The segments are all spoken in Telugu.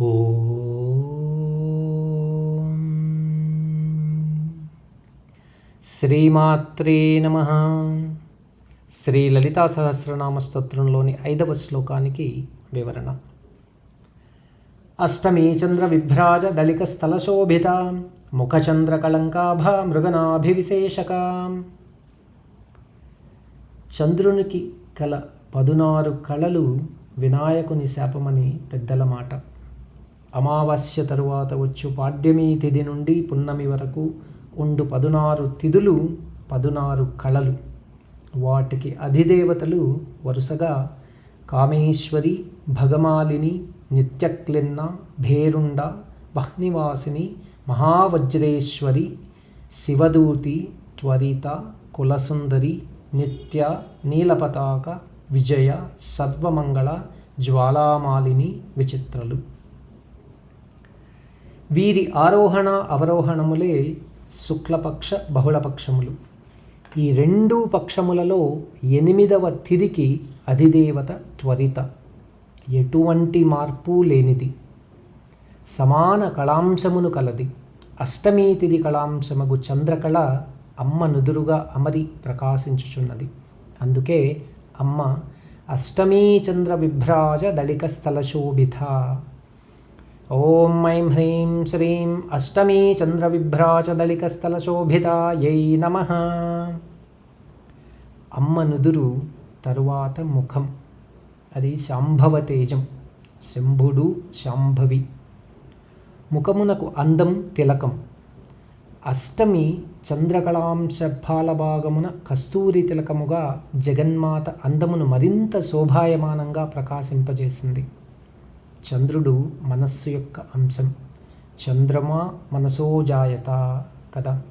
ఓం శ్రీమాత్రే నమ. శ్రీ లలితా సహస్రనామ స్తోత్రంలోని ఐదవ శ్లోకానికి వివరణ. అష్టమీ చంద్ర విభ్రాజ దళిక స్థలశోభిత ముఖచంద్ర కళంకాభ మృగనాభివిశేషక. చంద్రునికి కల పదునారు కళలు వినాయకుని శాపమని పెద్దల మాట. అమావాస్య తరువాత వచ్చు. పాడ్యమి తిథి నుండి పున్నమి వరకు ఉండు పదునారు తిథులు పదునారు కళలు. వాటికి అధిదేవతలు వరుసగా కామేశ్వరి భగమాలిని నిత్యక్లిన్న భేరుండ వహ్నివాసిని మహావజ్రేశ్వరి శివదూతి త్వరిత కులసుందరి నిత్య నీలపతాక విజయ సర్వమంగళ జ్వాలామాలిని విచిత్రలు. వీరి ఆరోహణ అవరోహణములే శుక్లపక్ష బహుళపక్షములు. ఈ రెండు పక్షములలో ఎనిమిదవ తిథికి అధిదేవత త్వరిత. ఎటువంటి మార్పు లేనిది. సమాన కళాంశమును కలది. అష్టమీ తిథి కళాంశమగు చంద్రకళ అమ్మ నుదురుగా అమరి ప్రకాశించుచున్నది. అందుకే అమ్మ అష్టమీ చంద్ర విభ్రాజ దళిక స్థల శోభిత. ఓం ఐం హ్రీం శ్రీం అష్టమీ చంద్ర విభ్రాజ నమ. అమ్మ నుదురు తరువాత ముఖం. అది శాంభవ తేజం శంభుడు శాంభవి. ముఖమునకు అందం తిలకం. అష్టమి చంద్రకళాంశ భాగమున కస్తూరి తిలకముగా జగన్మాత అందమును మరింత శోభాయమానంగా ప్రకాశింపజేసింది. చంద్రుడు మనస్సు యొక్క అంశం. చంద్రమా మనసోజాయత కదా.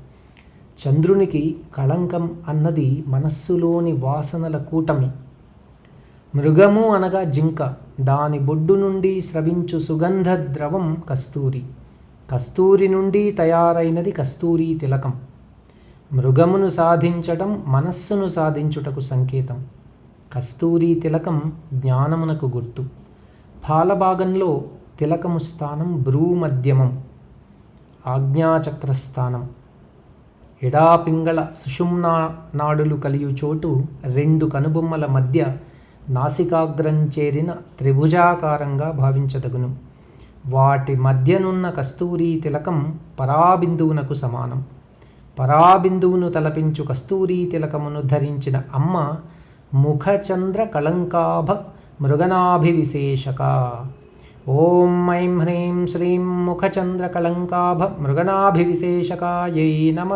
చంద్రునికి కళంకం అన్నది మనస్సులోని వాసనల కూటమి. మృగము అనగా జింక. దాని బొడ్డు నుండి స్రవించు సుగంధ ద్రవం కస్తూరి. కస్తూరి నుండి తయారైనది కస్తూరి తిలకం. మృగమును సాధించటం మనస్సును సాధించుటకు సంకేతం. కస్తూరి తిలకం జ్ఞానమునకు గుర్తు. పాలభాగంలో తిలకము స్థానం భ్రూమధ్యమం ఆజ్ఞాచక్రస్థానం. ఎడాపింగళ సుషుమ్నా నాడులు కలియు చోటు రెండు కనుబొమ్మల మధ్య నాసికాగ్రం చేరిన త్రిభుజాకారంగా భావించదగును. వాటి మధ్యనున్న కస్తూరి తిలకం పరాబిందువునకు సమానం. పరాబిందువును తలపించు కస్తూరి తిలకమును ధరించిన అమ్మ ముఖచంద్ర కళంకాభ మృగనాభివిశేషక ఓం ఐం హ్రీం శ్రీం ముఖచంద్ర కళంకాభ మృగనాభివిశేషకాయై నమ